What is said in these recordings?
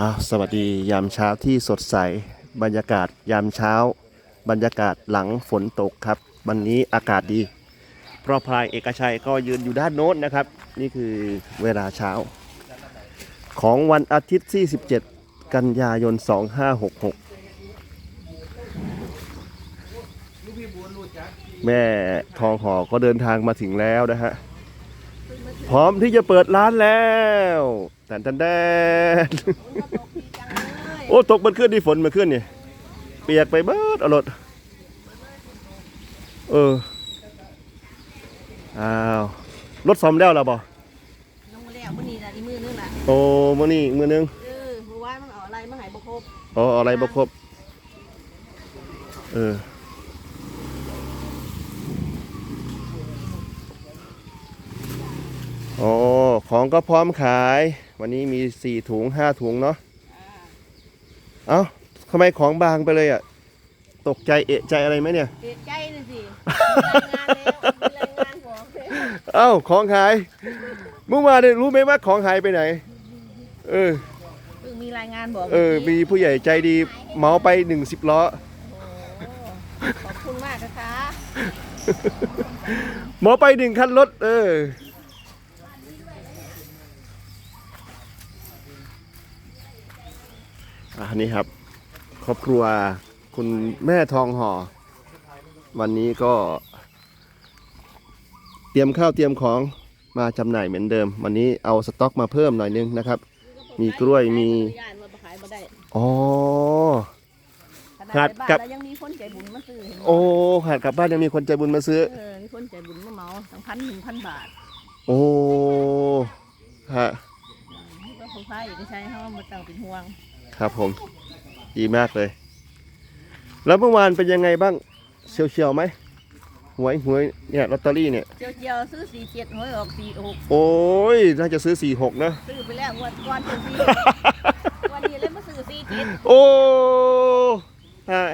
อ่าสวัสดียามเช้าที่สดใส บรรยากาศยามเช้า บรรยากาศหลังฝนตกครับ วันนี้อากาศดี เพราะพลายเอกชัยก็ยืนอยู่ด้านโน้นนะครับ นี่คือเวลาเช้า ของวันอาทิตย์ที่ 17 กันยายน 2566 แม่ทองหอก็เดินทางมาถึงแล้วนะฮะ พร้อมที่จะเปิดร้านแล้ว แตนแตนแดนโอ้ตกมันขึ้นที่ฝนมันขึ้นนี่เปียกไปเบิดเอารถเอออ้าวรถซ่อมแล้วเหราบ่ลงมาแล้วมื้อนี้น่ะอีมือนึงน่ะโอ้มื้อนี้มื้อนึงเออเมื่อวานมันเอาอะไรมาให้บ่ครบอ๋อเอาอะไรบ่ครบเออโอ้ของก็พร้อมขาย วันนี้มีสี่ถุงห้าถุงเนาะเอ้าทำไมของบางไปเลยอะ ตกใจเอะใจอะไรไหมเนี่ยเอะใจน่ะสิมีรายงานแล้วมีรายงานบอกเลยเอ้าของหายเมื่อวานเนี่ยรู้ไหมว่าของหายไปไหน เออ เพิ่งมีรายงานบอกเออ มีผู้ใหญ่ใจดีเหมาไปหนึ่งสิบล้อ โอ้ขอบคุณมากนะคะเหมาไปหนึ่งคันรถเออ อันนี้ครับ ครอบครัวคุณแม่ทองห่อ วันนี้ก็ เตรียมข้าวเตรียมของมาจำหน่ายเหมือนเดิม วันนี้เอาสต็อกมาเพิ่มหน่อยนึงนะครับ มีกล้วยมีย่านมาขายบ่ได้อ๋อ ขนาดขาดในบ้านกับ แล้วยังมีคนใจบุญมาซื้อเห็นไหมโอ้ขาดกลับบ้านยังมีคนใจบุญมาซื้อ เออมีคนใจบุญมาเหมาสองพันหนึ่งพันบาทโอ้ฮะ นี่ก็คนพายเอกชัยเขามาตั้งเป็นห่วง ครับผม ดีมากเลย แล้วเมื่อวานเป็นยังไงบ้างเชียวเชียวๆไหมหวยหวยเนี่ยลอตเตอรี่เนี่ย เจียวเจียวๆซื้อสี่เจ็ดหวยออกสี่หกโอ้ยน่าจะซื้อ46นะ ซื้อไปแล้วงวันก่อนซื้อสี่วันนี้เลยมาซื้อสี่เจ็ดโอ้ฮะ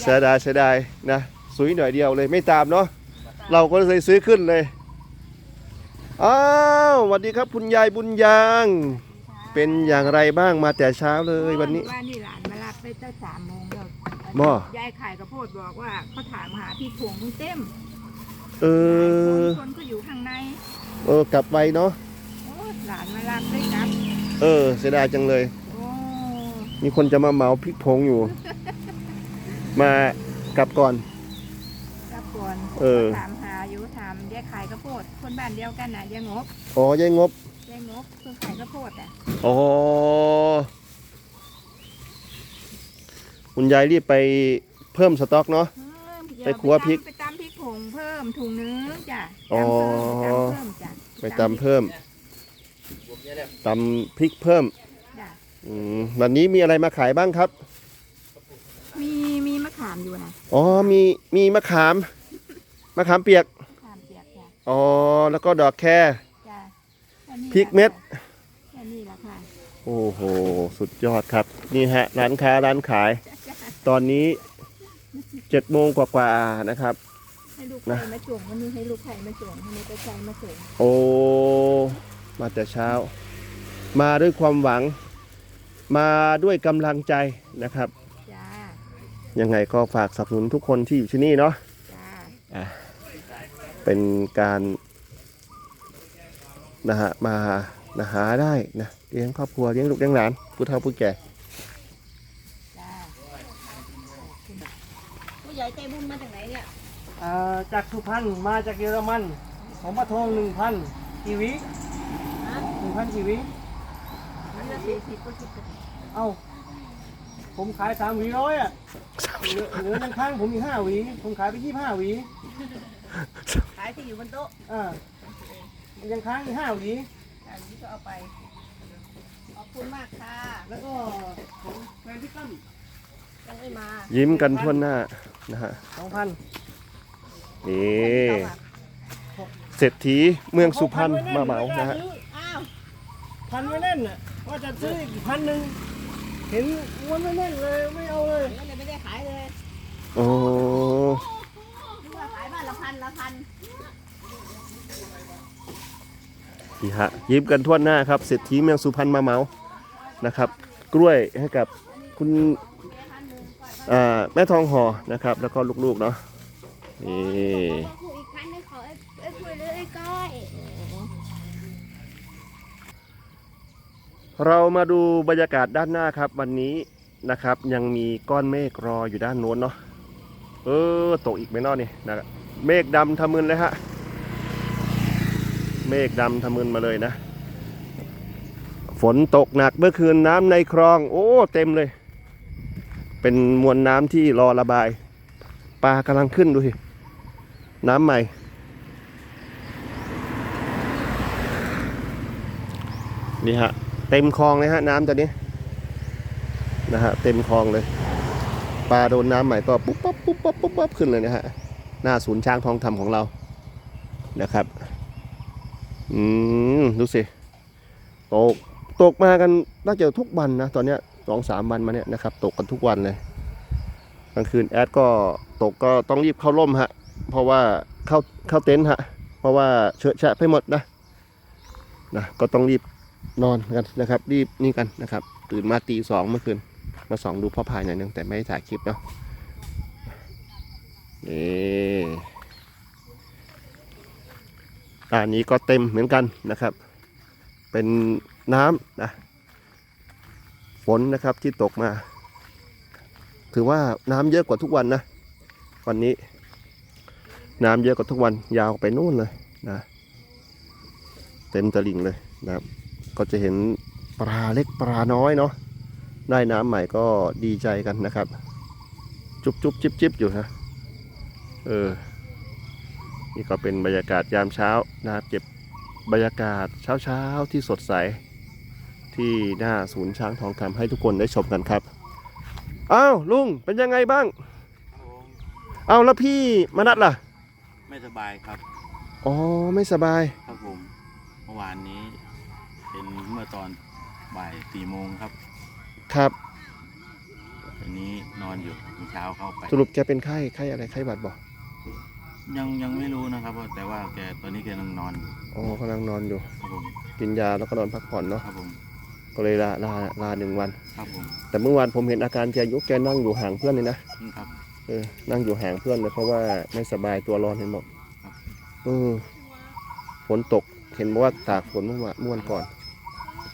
เสียดายเสียดายนะสุยหน่อยเดียวเลยไม่ตามเนาะเราก็เลยซื้อขึ้นเลย อ้าวสวัสดีครับคุณยายบุญยาง เป็นอย่างไรบ้างมาแต่เช้าเลยวันนี้ ว่านี่หลานมารับไปตั้งสามโมงแล้วบ่ ยายขายกระโพดบอกว่าเขาถามหาพี่พวงมึงเต็มเออคนก็อยู่ข้างในเออกลับไปเนาะโอ้หลานมารับได้ครับเออ เสียดายจังเลย โอ้มีคนจะมาเหมาพริกผงอยู่ มากลับก่อน รับก่อนเออถามหาอยู่ถามยายขายกระโพดคนบ้านเดียวกันน่ะยายงบอ๋อยายงบ ยายงบเพิ่งขายกระโพดอะอ๋อคุณยายรีบไปเพิ่มสต็อกเนาะเพิ่มเดี๋ยไปคั่วพริกไปตำพริกผงเพิ่มถุงนึงจ้ะอ๋อตำเพิ่มจ้ะไปตำเพิ่มตำพริกเพิ่มจ้ะอืมวันนี้มีอะไรมาขายบ้างครับ มีมีมะขามอยู่นะ อ๋อ มีมีมะขาม มะขามเปียกมะขามเปียกจ้ะอ๋อ แล้วก็ดอกแคจ้ะแค่นี้ พริกเม็ด แค่นี้แหละค่ะโอ้โห สุดยอดครับ นี่ฮะ ร้านค้าร้านขาย ตอนนี้เจ็ดโมงกว่าๆนะครับ ให้ลูกนะไข่มาส่งวันนี้ให้ลูกไข่มาส่งให้ลูกไข่มาส่งโอ้มาแต่เช้า มาด้วยความหวัง มาด้วยกำลังใจนะครับ จ้า ยังไงก็ฝากสนับสนุนทุกคนที่อยู่ที่นี่เนาะจ้าเป็นการ นะฮะมานะหาได้นะเลี้ยงครอบครัวเลี้ยงลูกเลี้ยงหลานผู้เฒ่าผู้แก่จ้าผู้ใหญ่ใจบุญมาจากไหนเนี่ยเอ่อจากสุพรรณมาจากเยอรมันของปะทองหนึ่งพันกีวิฮะหนึ่งพันกีวิมันละสี่สิบก็สิบเอ้าผมขายสามหวีร้อยอะเหลือเหลือยังค้างผมอีกห้าหวี ผมขายไปยี่ห้าหวี ขายที่อยู่บนโต๊ะอ่า ยังค้างอีกห้าหวีอันนี้ก็เอาไป ขอบคุณมากค่ะ แล้วก็ของแฟนพี่ตั้มยังไม่มายิ้มกันทั่วหน้านะฮะสองพันนี่เศรษฐีเมืองสุพรรณมาเหมานะฮะอ้าวพันไว้แน่นอะว่าจะซื้ออีกพันหนึ่งเห็นม้วนไว้แน่นเลยไม่เอาเลย ก็เลยไม่ได้ขายเลยโอ้ นึกว่าขายบ้านละพันละพัน นี่ฮะยิ้มกันทั่วหน้าครับเศรษฐีเมืองสุพรรณมาเมานะครับ กล้วยให้กับคุณแม่ทองหอนะครับ แล้วก็ลูกๆเนาะนี่เรามาดูบรรยากาศด้านหน้าครับ วันนี้นะครับ ยังมีก้อนเมฆรออยู่ด้านโน้นเนาะเออตกอีกไหมเนอนี่นะเมฆดำทะมึนเลยฮะ เมฆดำทะมึนมาเลยนะ ฝนตกหนักเมื่อคืนน้ำในคลอง โอ้เต็มเลย เป็นมวลน้ำที่รอระบาย ปลากำลังขึ้นดูสิ น้ำใหม่ นี่ฮะ เต็มคลองเลยฮะ น้ำตอนนี้ นะฮะ เต็มคลองเลย ปลาโดนน้ำใหม่ก็ปุ๊บปั๊บปุ๊บปั๊บปุ๊บปั๊บขึ้นเลยนะฮะ หน้าศูนย์ช้างทองคำของเรานะครับ อืมดูสิตกตกมากันน่าจะทุกวันนะตอนเนี้ยสองสามวันมาเนี้ยนะครับ ตกกันทุกวันเลยกลางคืนแอดก็ตกก็ต้องรีบเข้าร่มฮะ เพราะว่าเข้าเข้าเต็นท์ฮะ เพราะว่าเชื้อแฉะไปหมดนะนะก็ต้องรีบนอนกันนะครับ รีบนี่กันนะครับ ตื่นมาตีสองเมื่อคืนมาสองดูพ่อพายหน่อยนึงแต่ไม่ได้ถ่ายคลิปเนาะนี่ อันนี้ก็เต็มเหมือนกันนะครับ เป็นน้ำนะฝนนะครับที่ตกมา ถือว่าน้ำเยอะกว่าทุกวันนะ วันนี้ น้ำเยอะกว่าทุกวันยาวไปนู่นเลยนะเต็มตลิ่งเลยนะครับ ก็จะเห็นปลาเล็กปลาน้อยเนาะได้น้ำใหม่ก็ดีใจกันนะครับ จุบจุบจิบจิบอยู่นะเออ นี่ก็เป็นบรรยากาศยามเช้านะครับเก็บบรรยากาศเช้าเช้าๆที่สดใส ที่หน้าศูนย์ช้างทองคำให้ทุกคนได้ชมกันครับอ้าวลุงเป็นยังไงบ้างเอาแล้วพี่มนัดล่ะ ไม่สบายครับ อ๋อไม่สบาย ครับผมเมื่อวานนี้ เป็นเมื่อตอนบ่ายสี่โมงครับ ครับทีนี้นอนอยู่ถึงเช้าเข้าไป สรุปแกเป็นไข้ไข้อะไรไข้หวัดบอก ยังยังไม่รู้นะครับว่าแต่ว่าแกตอนนี้แกกำลังนอนอยู่อ๋อกำลังนอนอยู่ ครับผมกินยาแล้วก็นอนพักผ่อนเนาะ ครับผมก็เลยลาลาลาหนึ่งวัน ครับผมแต่เมื่อวานผมเห็นอาการแกยุกแกนั่งอยู่ห่างเพื่อนเลยนะอืมครับ เออ นั่งอยู่ห่างเพื่อนเลยเพราะว่าไม่สบายตัวร้อนเห็นบอกครับ เออฝนตก เห็นบอกว่าตากฝนเมื่อวานเมื่อวันก่อน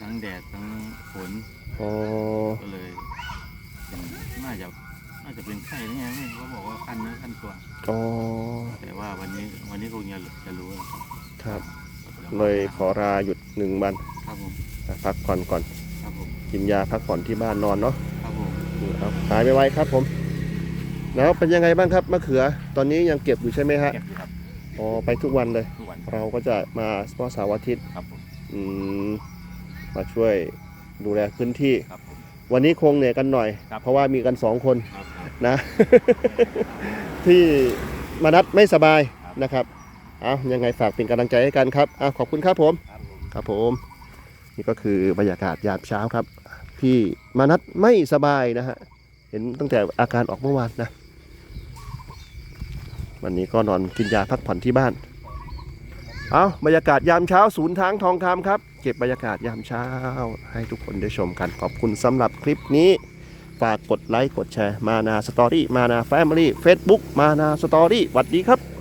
ทั้งแดดทั้งฝนอ๋อ ก็เลยเป็นน่าจะน่าจะเป็นไข้หรือไงไม่ รู้เขาบอกว่าขั้นเนื้อขั้นตัวอ๋อแต่ว่าวันนี้วันนี้คงจะจะรู้นะครับครับ เลยขอลาหยุดหนึ่งวันครับผมพักผ่อนก่อนครับผมกินยาพักผ่อนที่บ้านนอนเนาะครับผมเอาหายไปไวครับผมแล้วเป็นยังไงบ้างครับมะเขือ ตอนนี้ยังเก็บอยู่ใช่ไหมฮะเก็บอยู่ครับอ๋อไปทุกวันเลย ทุกวันเราก็จะมาเฉพาะเสาร์อาทิตย์ครับผมอืมมาช่วยดูแลพื้นที่ครับผม วันนี้คงเหนื่อยกันหน่อยครับเพราะว่ามีกันสองคนครับผมนะ ที่มานัดไม่สบายครับนะครับเอายังไงฝากเป็นกำลังใจให้กันครับเอาขอบคุณครับผมครับผม ครับผม นี่ก็คือบรรยากาศยามเช้าครับ พี่มานัดไม่สบายนะฮะ เห็นตั้งแต่อาการออกเมื่อวานนะ วันนี้ก็นอนกินยาพักผ่อนที่บ้าน เอาบรรยากาศยามเช้าศูนย์ทางทองคำครับ เก็บบรรยากาศยามเช้า ให้ทุกคนได้ชมกันขอบคุณสำหรับคลิปนี้ ฝากกดไลค์กดแชร์มานาสตอรี่มานาแฟมิลี่เฟซบุ๊กมานาสตอรี่สวัสดีครับ